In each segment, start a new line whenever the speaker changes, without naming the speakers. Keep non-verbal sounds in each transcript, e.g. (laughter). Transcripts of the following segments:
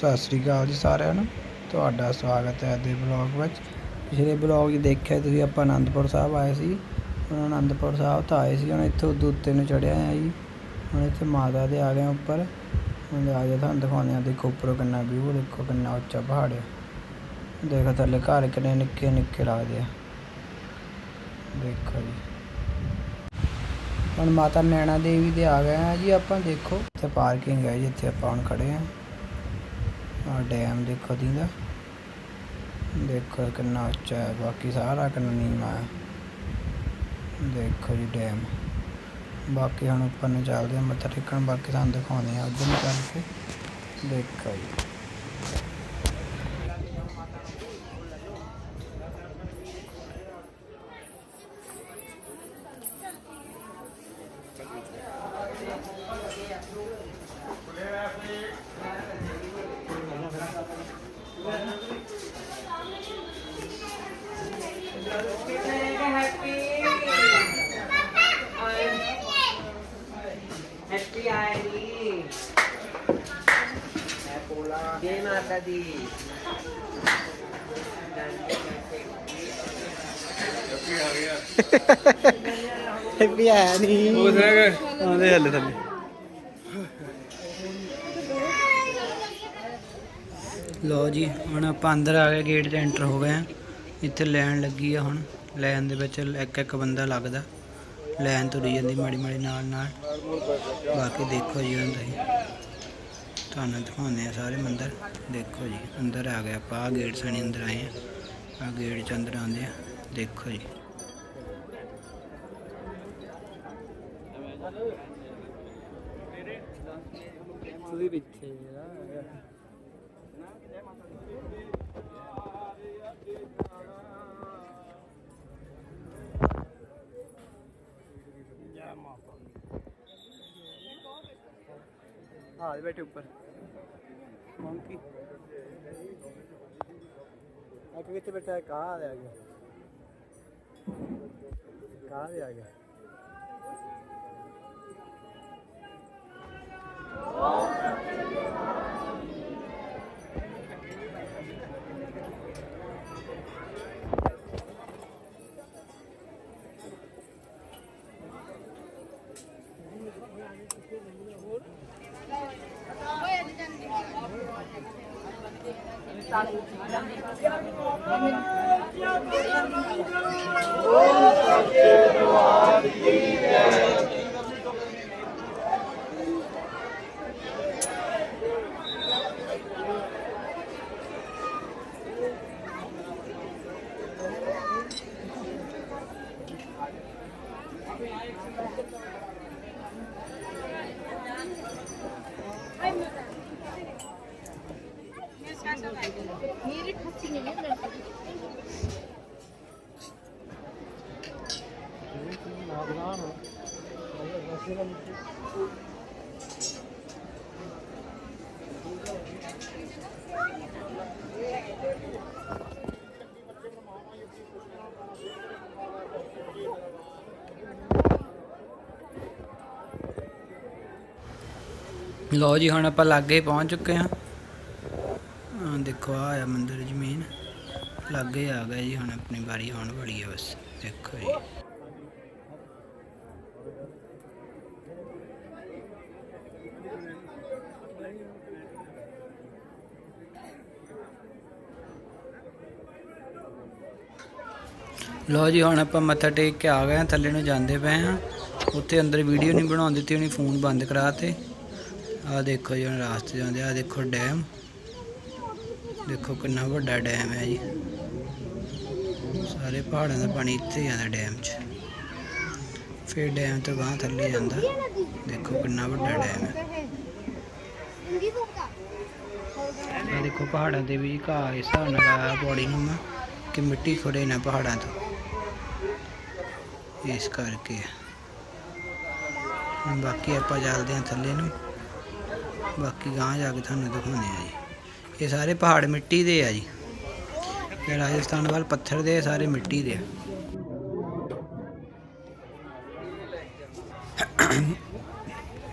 ਸਤਿ ਸ੍ਰੀ ਅਕਾਲ ਜੀ ਸਾਰਿਆਂ ਨੂੰ। ਤੁਹਾਡਾ ਸਵਾਗਤ ਹੈ ਦੇ ਬਲੌਗ ਵਿੱਚ। ਪਿਛਲੇ ਬਲੌਗ 'ਚ ਦੇਖਿਆ ਤੁਸੀਂ ਆਪਾਂ ਆਨੰਦਪੁਰ ਸਾਹਿਬ ਆਏ ਸੀ। ਹੁਣ ਆਨੰਦਪੁਰ ਸਾਹਿਬ ਤਾਂ ਆਏ ਸੀ, ਹੁਣ ਇੱਥੇ ਉਦੋਂ ਉੱਤੇ ਨੂੰ ਚੜਿਆ ਆ ਜੀ। ਹੁਣ ਇੱਥੇ ਮਾਤਾ ਦੇ ਆ ਗਏ ਉੱਪਰ। ਹੁਣ ਆ ਜਾ ਤੁਹਾਨੂੰ ਦਿਖਾਉਂਦੇ ਆ ਦੇਖੋ ਉੱਪਰੋਂ ਕਿੰਨਾ ਵਿਊ ਦੇਖੋ ਕਿੰਨਾ ਉੱਚਾ ਪਹਾੜ ਹੈ ਦੇਖੋ ਥੱਲੇ ਘਰ ਕਿੰਨੇ ਨਿੱਕੇ ਨਿੱਕੇ ਲੱਗਦੇ ਆ। ਦੇਖੋ ਜੀ। ਹੁਣ ਮਾਤਾ ਨੈਣਾ ਦੇਵੀ ਦੇ ਆ ਗਏ ਆ ਜੀ ਆਪਾਂ, ਦੇਖੋ। ਇੱਥੇ ਪਾਰਕਿੰਗ ਹੈ ਜੀ ਇੱਥੇ ਆਪਾਂ ਹੁਣ ਖੜੇ ਆ। ਆ ਡੈਮ ਦੇਖੋ ਦੀਦਾ ਦੇਖੋ ਕਿੰਨਾ ਉੱਚਾ ਹੈ, ਬਾਕੀ ਸਾਰਾ ਕਿੰਨਾ ਨੀਵਾਂ ਹੈ। ਦੇਖੋ ਜੀ ਡੈਮ ਬਾਕੀ ਹੁਣ ਉੱਪਰ ਨੂੰ ਚੱਲਦੇ ਆ ਮੱਥਾ ਟੇਕਣ, ਬਾਕੀ ਤੁਹਾਨੂੰ ਦਿਖਾਉਂਦੇ ਆ ਉੱਧਰ ਨੂੰ ਚੱਲ ਕੇ। ਦੇਖੋ ਜੀ। ਨਹੀਂ ਆਉਂਦੇ ਹੱਲੇ ਥੱਲੇ। ਲੋ ਜੀ ਹੁਣ ਆਪਾਂ ਅੰਦਰ ਆ ਗਏ ਗੇਟ 'ਤੇ ਐਂਟਰ ਹੋ ਗਏ ਆ। ਇੱਥੇ ਲਾਈਨ ਲੱਗੀ ਆ ਹੁਣ। ਲਾਈਨ ਦੇ ਵਿੱਚ ਇੱਕ ਇੱਕ ਬੰਦਾ ਲੱਗਦਾ। ਲਾਈਨ ਤੁਰੀ ਜਾਂਦੀ ਮਾੜੀ ਮਾੜੀ ਨਾਲ ਨਾਲ। ਬਾਕੀ ਦੇਖੋ ਜੀ ਹੁਣ ਤੁਸੀਂ। ਤੁਹਾਨੂੰ ਦਿਖਾਉਂਦੇ ਆ ਸਾਰੇ ਮੰਦਰ। ਦੇਖੋ ਜੀ, ਅੰਦਰ ਆ ਗਏ ਆਪਾਂ ਆ ਗੇਟ ਸਣੀ ਅੰਦਰ ਆਏ ਆ ਆ ਗੇਟ 'ਚ ਅੰਦਰ ਆਉਂਦੇ ਆ ਦੇਖੋ ਜੀ।
ਤੁਸੀਂ ਪਿੱਛੇ ਹਾਂ ਇਹ ਬੈਠੇ ਉੱਪਰ। ਮੰਕੀ ਆ ਕਿ ਕਿੱਥੇ ਬੈਠਾ ਹੈ ਕਹਾਂ ਆ ਗਿਆ? ਕਹਾਂ ਆ
ਲੋ ਜੀ, ਹੁਣ ਆਪਾਂ ਲਾਗੇ ਪਹੁੰਚ ਚੁੱਕੇ ਹਾਂ। ਆ ਦੇਖੋ ਆ ਆ ਮੰਦਿਰ ਜ਼ਮੀਨ। ਲਾਗੇ ਆ ਗਏ ਜੀ, ਹੁਣ ਆਪਣੀ ਵਾਰੀ ਆਉਣ ਵਾਲੀ ਹੈ ਬਸ। ਦੇਖੋ ਜੀ। ਲੋ ਜੀ, ਹੁਣ ਆਪਾਂ ਮੱਥਾ ਟੇਕ ਕੇ ਆ ਗਏ ਹਾਂ, ਥੱਲੇ ਨੂੰ ਜਾਂਦੇ ਪਏ ਹਾਂ। ਉੱਥੇ ਅੰਦਰ ਵੀਡੀਓ ਨਹੀਂ ਬਣਾਉਣ ਦਿੱਤੀ, ਉਹਨੇ ਫੋਨ ਬੰਦ ਕਰਾਤੇ। ਆਹ ਦੇਖੋ ਜੀ ਰਾਸਤੇ ਜਾਂਦੇ ਆ ਦੇਖੋ ਡੈਮ। ਦੇਖੋ ਕਿੰਨਾ ਵੱਡਾ ਡੈਮ ਹੈ ਜੀ। ਸਾਰੇ ਪਹਾੜਾਂ ਦਾ ਪਾਣੀ ਇੱਥੇ ਜਾਂਦਾ ਡੈਮ 'ਚ। ਫਿਰ ਡੈਮ ਤੋਂ ਬਾਹਰ ਥੱਲੇ ਜਾਂਦਾ। ਦੇਖੋ ਕਿੰਨਾ ਵੱਡਾ ਡੈਮ ਹੈ। ਆਹ ਦੇਖੋ ਪਹਾੜਾਂ ਦੇ ਵੀ ਘਾਹ ਇਸ ਹਿਸਾਬ ਨਾਲ ਆ ਬੋੜੀ ਨੂੰ ਕਿ ਮਿੱਟੀ ਖੜੇ ਨਾ ਪਹਾੜਾਂ ਤੋਂ। ਇਸ ਕਰਕੇ। ਬਾਕੀ ਆਪਾਂ ਚੱਲਦੇ ਹਾਂ ਥੱਲੇ ਨੂੰ। ਬਾਕੀ ਗਾਂ ਜਾ ਕੇ ਤੁਹਾਨੂੰ ਦਿਖਾਉਂਦੇ ਆ ਜੀ। ਇਹ ਸਾਰੇ ਪਹਾੜ ਮਿੱਟੀ ਦੇ ਆ ਜੀ। ਇਹ ਰਾਜਸਥਾਨ ਵੱਲ ਪੱਥਰ ਦੇ ਸਾਰੇ ਮਿੱਟੀ ਦੇ ਆ।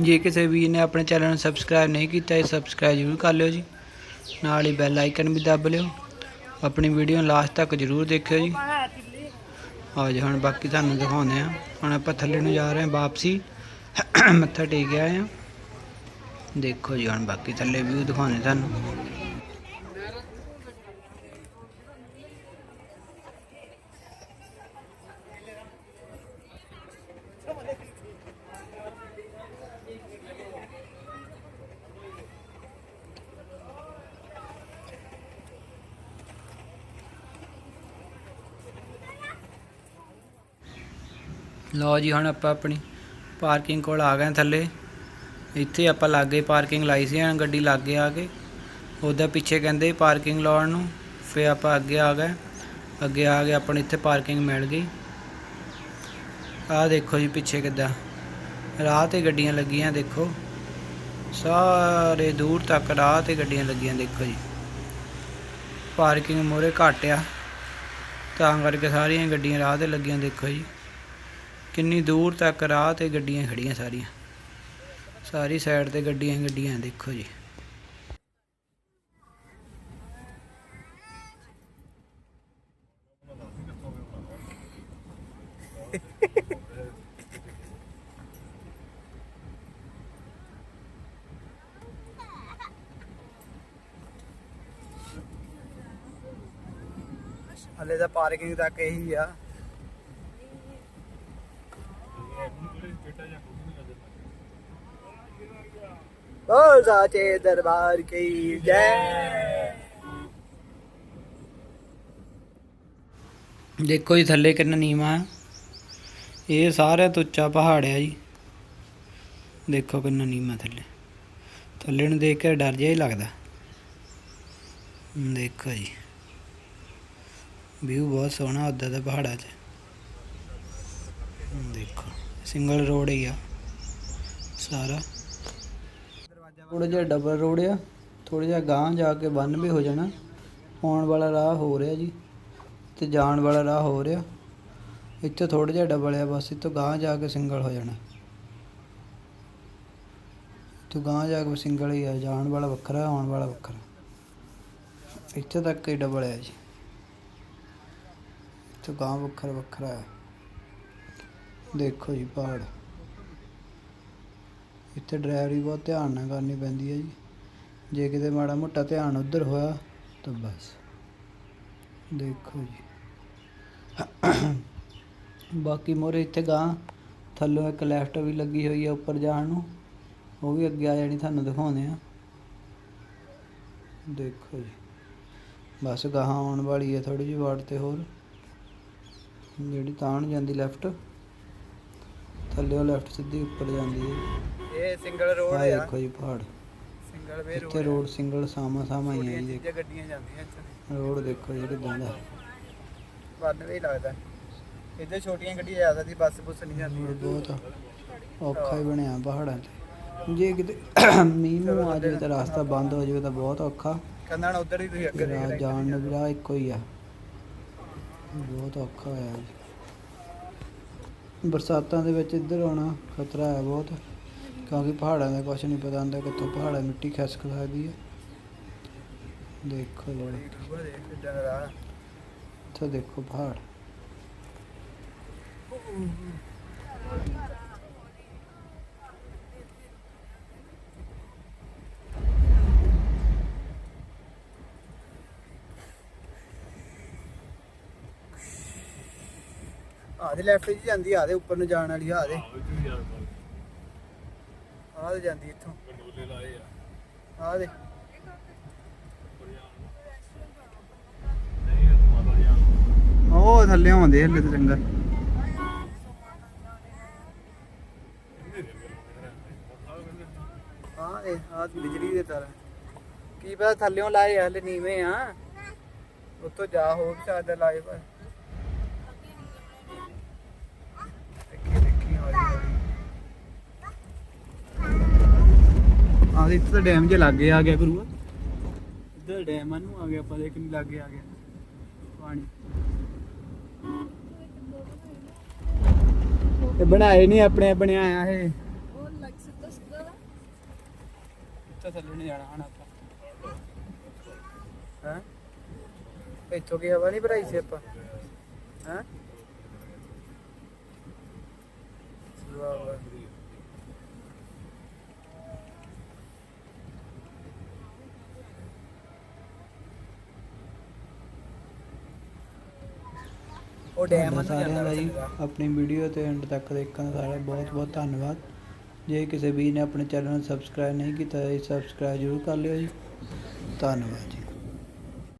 ਜੇ ਕਿਸੇ ਵੀਰ ਨੇ ਆਪਣੇ ਚੈਨਲ ਨੂੰ ਸਬਸਕ੍ਰਾਈਬ ਨਹੀਂ ਕੀਤਾ, ਇਹ ਸਬਸਕ੍ਰਾਈਬ ਜ਼ਰੂਰ ਕਰ ਲਿਓ ਜੀ। ਨਾਲ ਹੀ ਬੈਲ ਆਈਕਨ ਵੀ ਦੱਬ ਲਿਓ। ਆਪਣੀ ਵੀਡੀਓ ਲਾਸਟ ਤੱਕ ਜਰੂਰ ਦੇਖਿਓ ਜੀ। ਆ ਜੀ, ਹੁਣ ਬਾਕੀ ਤੁਹਾਨੂੰ ਦਿਖਾਉਂਦੇ ਆ। ਹੁਣ ਆਪਾਂ ਥੱਲੇ ਨੂੰ ਜਾ ਰਹੇ ਹਾਂ ਵਾਪਸੀ। ਮੱਥਾ ਟੇਕ ਆਏ ਆ ਦੇਖੋ ਜੀ, ਹੁਣ ਬਾਕੀ ਥੱਲੇ ਵਿਊ ਦਿਖਾਉਂਦੇ ਤੁਹਾਨੂੰ। ਲਓ ਜੀ, ਹੁਣ ਆਪਾਂ ਆਪਣੀ ਪਾਰਕਿੰਗ ਕੋਲ ਆ ਗਏ ਥੱਲੇ। ਇੱਥੇ ਆਪਾਂ ਲਾਗੇ ਪਾਰਕਿੰਗ ਲਾਈ ਸੀ ਹੁਣ ਗੱਡੀ ਲਾਗੇ ਆ ਕੇ। ਉਹਦਾ ਪਿੱਛੇ ਕਹਿੰਦੇ ਪਾਰਕਿੰਗ ਲਾਉਣ ਨੂੰ, ਫਿਰ ਆਪਾਂ ਅੱਗੇ ਆ ਗਏ। ਅੱਗੇ ਆ ਕੇ ਆਪਾਂ ਨੂੰ ਇੱਥੇ ਪਾਰਕਿੰਗ ਮਿਲ ਗਈ। ਆਹ ਦੇਖੋ ਜੀ ਪਿੱਛੇ ਕਿੱਦਾਂ। ਰਾਹ ਤੇ ਗੱਡੀਆਂ ਲੱਗੀਆਂ, ਦੇਖੋ। ਸਾਰੇ ਦੂਰ ਤੱਕ ਰਾਹ ਤੇ ਗੱਡੀਆਂ ਲੱਗੀਆਂ, ਦੇਖੋ ਜੀ। ਪਾਰਕਿੰਗ ਮੋਰੇ ਘੱਟ ਆ। ਤਾਂ ਕਰਕੇ ਸਾਰੀਆਂ ਗੱਡੀਆਂ ਰਾਹ ਤੇ ਲੱਗੀਆਂ, ਦੇਖੋ ਜੀ। ਕਿੰਨੀ ਦੂਰ ਤੱਕ ਰਾਹ ਤੇ ਗੱਡੀਆਂ ਖੜੀਆਂ ਸਾਰੀਆਂ। ਸਾਰੀ ਸਾਈਡ ਤੇ ਗੱਡੀਆਂ ਹੀ ਗੱਡੀਆਂ ਦੇਖੋ ਜੀ।
ਹਲੇ ਤਾਂ ਪਾਰਕਿੰਗ ਤੱਕ ਇਹੀ ਆ। ਬੋਲ ਸਾਚੇ ਦਰਬਾਰ ਕੀ ਜੈ
ਦੇਖੋ ਜੀ ਥੱਲੇ ਕਿੰਨਾ ਨੀਵਾਂ ਇਹ ਸਾਰਿਆਂ ਤੋਂ ਉੱਚਾ ਪਹਾੜ ਹੈ ਜੀ ਦੇਖੋ ਕਿੰਨਾ ਨੀਵਾਂ ਥੱਲੇ ਥੱਲੇ ਨੂੰ ਦੇਖ ਕੇ ਡਰ ਜਿਹਾ ਹੀ ਲੱਗਦਾ ਦੇਖੋ ਜੀ ਵਿਊ ਬਹੁਤ ਸੋਹਣਾ ਉੱਦਾਂ ਦੇ ਪਹਾੜਾਂ 'ਚ ਦੇਖੋ ਸਿੰਗਲ ਰੋਡ ਹੀ ਆ ਸਾਰਾ ਥੋੜਾ ਜਿਹਾ ਡਬਲ ਰੋਡ ਆ ਥੋੜਾ ਜਿਹਾ ਗਾਂਹ ਜਾ ਕੇ ਬੰਨ ਵੀ ਹੋ ਜਾਣਾ, ਆਉਣ ਵਾਲਾ ਰਾਹ ਹੋ ਰਿਹਾ ਜੀ ਤੇ ਜਾਣ ਵਾਲਾ ਰਾਹ ਹੋ ਰਿਹਾ। ਇੱਥੇ ਥੋੜਾ ਜਿਹਾ ਡਬਲ ਆ, ਬਸ ਇੱਥੋਂ ਗਾਂਹ ਜਾ ਕੇ ਸਿੰਗਲ ਹੋ ਜਾਣਾ। ਇੱਥੋਂ ਗਾਂਹ ਜਾ ਕੇ ਸਿੰਗਲ ਹੀ ਆ, ਜਾਣ ਵਾਲਾ ਵੱਖਰਾ, ਆਉਣ ਵਾਲਾ ਵੱਖਰਾ। ਇੱਥੇ ਤੱਕ ਹੀ ਡਬਲ ਆ ਜੀ। ਇੱਥੋਂ ਗਾਂਹ ਵੱਖਰਾ ਵੱਖਰਾ ਹੈ ਦੇਖੋ ਜੀ ਪਹਾੜ। ਇੱਥੇ ਡਰਾਈਵਰੀ ਬਹੁਤ ਧਿਆਨ ਨਾਲ ਕਰਨੀ ਪੈਂਦੀ ਹੈ ਜੀ। ਜੇ ਕਿਤੇ ਮਾੜਾ ਮੋਟਾ ਧਿਆਨ ਉਧਰ ਹੋਇਆ ਤਾਂ ਬਸ। ਦੇਖੋ ਜੀ। ਬਾਕੀ ਮੋਰੇ ਇੱਥੇ ਗਾਂ ਥੱਲੋਂ ਇੱਕ ਲੈਫਟ ਵੀ ਲੱਗੀ ਹੋਈ ਹੈ ਉੱਪਰ ਜਾਣ ਨੂੰ। ਉਹ ਵੀ ਅੱਗੇ ਆ ਜਾਣੀ ਤੁਹਾਨੂੰ ਦਿਖਾਉਂਦੇ ਆ ਦੇਖੋ ਜੀ। ਬਸ ਗਾਹਾਂ ਆਉਣ ਵਾਲੀ ਹੈ ਥੋੜੀ ਜਿਹੀ ਵਾਟ ਤੇ ਹੋਰ। ਜਿਹੜੀ ਤਾਣ ਜਾਂਦੀ ਲੈਫਟ ਥੱਲੇੋਂ ਲੈਫਟ ਸਿੱਧੀ ਉੱਪਰ ਜਾਂਦੀ ਹੈ।
ਇਹ ਸਿੰਗਲ ਰੋਡ ਆ।
ਦੇਖੋ ਜੀ ਪਹਾੜ।
ਸਿੰਗਲ ਵੇ
ਇੱਥੇ ਰੋਡ ਸਿੰਗਲ ਸਾਮਾ ਸਾਮਾ ਹੀ ਹੈ ਜੀ।
ਗੱਡੀਆਂ ਜਾਂਦੀਆਂ ਇੱਥੇ।
ਰੋਡ ਦੇਖੋ ਜੀ ਕਿਦਾਂ ਦਾ।
ਬੰਨ ਵੀ ਲੱਗਦਾ। ਇੱਥੇ ਛੋਟੀਆਂ ਗੱਡੀਆਂ ਜ਼ਿਆਦਾ ਦੀ ਬੱਸ ਬੁੱਸ ਨਹੀਂ ਜਾਂਦੀ
ਰੋਡ ਬਹੁਤ ਔਖਾ ਹੀ ਬਣਿਆ ਪਹਾੜਾਂ 'ਤੇ। ਜੇ ਕਿਤੇ (coughs) ਮੀਂਹ ਨੂੰ ਆ ਜਾਵੇ ਤਾਂ ਰਸਤਾ ਬੰਦ ਹੋ ਜਾਵੇ ਤਾਂ ਬਹੁਤ ਔਖਾ।
ਕਹਿੰਦਾ ਨਾ ਉਧਰ ਹੀ ਤੁਸੀਂ ਅੱਗੇ
ਜਾਣ ਨੂੰ ਵੀ ਰਾਹ ਇੱਕੋ ਹੀ ਆ। ਬਹੁਤ ਔਖਾ ਹੋਇਆ ਜੀ। ਬਰਸਾਤਾਂ ਦੇ ਵਿੱਚ ਇੱਧਰ ਆਉਣਾ ਖਤਰਾ ਹੈ ਬਹੁਤ, ਕਿਉਂਕਿ ਪਹਾੜਾਂ ਦਾ ਕੁਝ ਨਹੀਂ ਪਤਾ ਹੁੰਦਾ ਕਿੱਥੋਂ ਪਹਾੜਾਂ ਮਿੱਟੀ ਖਿਸਕ ਸਕਦੀ ਹੈ। ਦੇਖੋ ਜੀ
YouTube
ਇੱਥੇ ਦੇਖੋ ਪਹਾੜ।
ਆ ਦੇ ਲੈਫਟ ਜੀ ਜਾਂਦੀ ਆ ਦੇ ਉੱਪਰ ਨੂੰ ਜਾਣ ਵਾਲੀ ਆ ਦੇ। ਆ ਦੇ ਜਾਂਦੀ ਇੱਥੋਂ। ਆ। ਦੇ। ਉਹ ਥੱਲੇ ਆਉਂਦੇ ਹਲੇ ਤੇ ਜੰਗਲ ਹਾਂ ਇਹ ਆ ਬਿਜਲੀ ਦੇ ਤਾਰ। ਕੀ ਪਤਾ ਥੱਲਿਓਂ ਲਾਏ ਹਲੇ ਨੀਵੇਂ ਆ। ਉੱਤੋਂ ਜਾ ਹੋ ਵੀ ਸਕਦਾ ਲਾਏ ਪਰ ਆ ਇੱਥੇ ਤਾਂ ਡੈਮ ਜੇ ਲਾਗੇ ਆ ਗਿਆ ਗੁਰੂਆ ਇੱਧਰ ਡੈਮ ਆ ਨੂੰ ਆ ਗਿਆ ਆਪਾਂ ਦੇਖ ਨਹੀਂ ਲਾਗੇ ਆ ਗਿਆ। ਪਾਣੀ। ਇਹ ਬਣਾਏ ਨਹੀਂ ਆਪਣੇ ਬਣਿਆ ਆ ਇਹ।
ਉਹ ਲੱਗ ਸਿੱਧਾ ਸਿੱਧਾ।
ਇੱਥੇ ਥੱਲੇ ਨਹੀਂ ਜਾਣਾ ਹਣ ਆਪਾਂ। ਇੱਥੋਂ ਕੀ ਹਵਾ ਨਹੀਂ ਭਰਾਈ ਸੀ ਆਪਾਂ? ਹਾਂ? ਵਾਹ ਵਾਹ। ਉਹ ਡੈਮ ਨੂੰ
ਸਾਰਿਆਂ ਦਾ ਜੀ। ਆਪਣੀ ਵੀਡੀਓ ਤੇ ਐਂਡ ਤੱਕ ਦੇਖਣ ਦਾ ਸਾਰਾ ਬਹੁਤ ਬਹੁਤ ਧੰਨਵਾਦ। ਜੇ ਕਿਸੇ ਵੀਰ ਨੇ ਆਪਣੇ ਚੈਨਲ ਨੂੰ ਸਬਸਕ੍ਰਾਈਬ ਨਹੀਂ ਕੀਤਾ ਤਾਂ ਸਬਸਕ੍ਰਾਈਬ ਜ਼ਰੂਰ ਕਰ ਲਿਓ ਜੀ। ਧੰਨਵਾਦ ਜੀ।